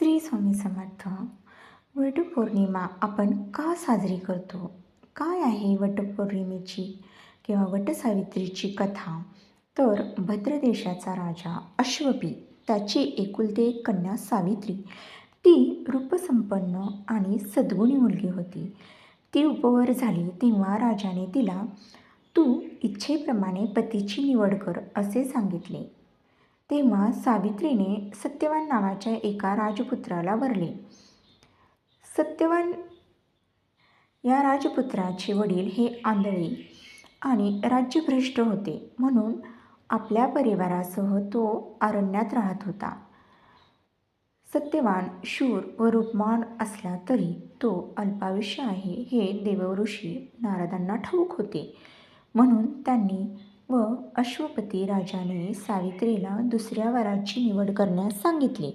श्री स्वामी समर्थ वटपौर्णिमा आपण का साजरी करतो? काय आहे वटपौर्णिमेची किंवा वटसावित्रीची कथा? तर भद्रदेशाचा राजा अश्वपी त्याची एकुलते एक कन्या सावित्री. ती रूपसंपन्न आणि सद्गुणी मुलगी होती. ती उपवर झाली तेव्हा राजाने तिला तू इच्छेप्रमाणे पतीची निवड कर असे सांगितले. तेव्हा सावित्रीने सत्यवान नावाच्या एका राजपुत्राला वरले. सत्यवान या राजपुत्राचे वडील हे आंधळे आणि राज्यभ्रष्ट होते. म्हणून आपल्या परिवारासह तो अरण्यात राहत होता. सत्यवान शूर व रूपमान असला तरी तो अल्पायुष्य आहे हे देवऋषी नारदांना ठाऊक होते. म्हणून त्यांनी व अश्वपती राजाने सावित्रीला दुसऱ्या वराची निवड करण्यास सांगितले.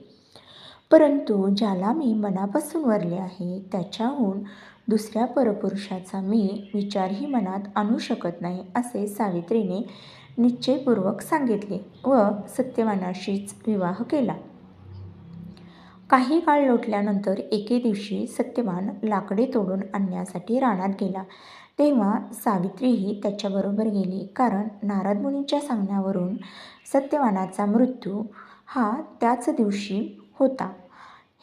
परंतु ज्याला मी मनापासून वरले आहे त्याच्याहून दुसऱ्या परपुरुषाचा मी विचारही मनात आणू शकत नाही असे सावित्रीने निश्चयपूर्वक सांगितले व सत्यवानाशीच विवाह केला. काही काळ लोटल्यानंतर एके दिवशी सत्यवान लाकडे तोडून आणण्यासाठी रानात गेला. तेव्हा सावित्रीही त्याच्याबरोबर गेली. कारण नारद मुनीच्या सांगण्यावरून सत्यवानाचा मृत्यू हा त्याच दिवशी होता.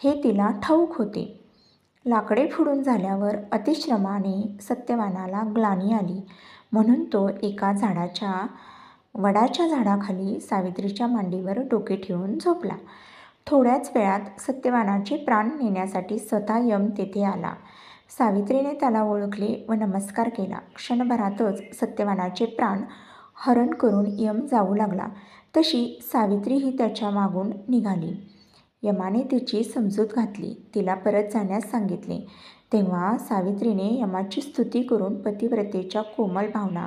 हे तिला ठाऊक होते. लाकडे फोडून झाल्यावर अतिश्रमाने सत्यवानाला ग्लानी आली. म्हणून तो एका झाडाच्या वडाच्या झाडाखाली सावित्रीच्या मांडीवर डोके ठेवून झोपला. थोड्याच वेळात सत्यवानाचे प्राण नेण्यासाठी स्वतः यम तेथे आला. सावित्रीने त्याला ओळखले व नमस्कार केला. क्षणभरातच सत्यवानाचे प्राण हरण करून यम जाऊ लागला. तशी सावित्रीही त्याच्या मागून निघाली. यमाने तिची समजूत घातली. तिला परत जाण्यास सांगितले. तेव्हा सावित्रीने यमाची स्तुती करून पतिव्रतेच्या कोमल भावना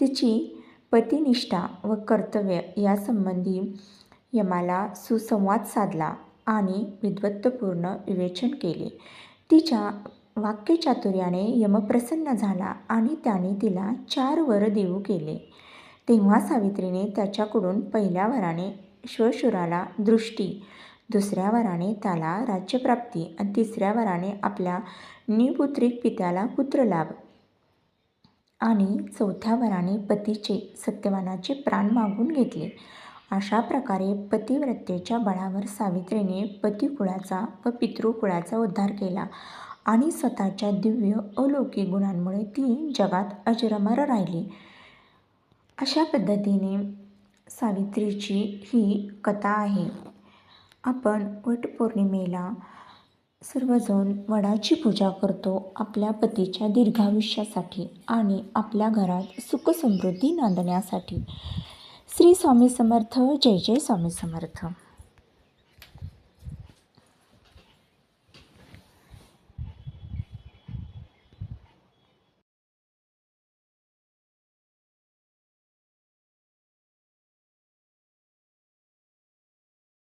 तिची पतिनिष्ठा व कर्तव्य यासंबंधी यमाला सुसंवाद साधला आणि विद्वत्तपूर्ण विवेचन केले. तिच्या वाक्यचातुर्याने यम प्रसन्न झाला आणि त्याने तिला चार वर देऊ केले. तेव्हा सावित्रीने त्याच्याकडून पहिल्या वराने श्वशुराला दृष्टी दुसऱ्या वराने त्याला राज्यप्राप्ती आणि तिसऱ्या वराने आपल्या निपुत्रिक पित्याला पुत्रलाभ. आणि चौथ्या वराने पतीचे सत्यवानाचे प्राण मागून घेतले. अशा प्रकारे पतिव्रतेच्या बळावर सावित्रीने पतिकुळाचा व पितृकुळाचा उद्धार केला. आणि स्वतःच्या दिव्य अलौकिक गुणांमुळे ती जगात अजरमर राहिली. अशा पद्धतीने सावित्रीची ही कथा आहे. आपण वटपौर्णिमेला सर्वजण वडाची पूजा करतो आपल्या पतीच्या दीर्घायुष्यासाठी आणि आपल्या घरात सुखसमृद्धी नांदण्यासाठी. श्री स्वामी समर्थ जय जय स्वामी समर्थ.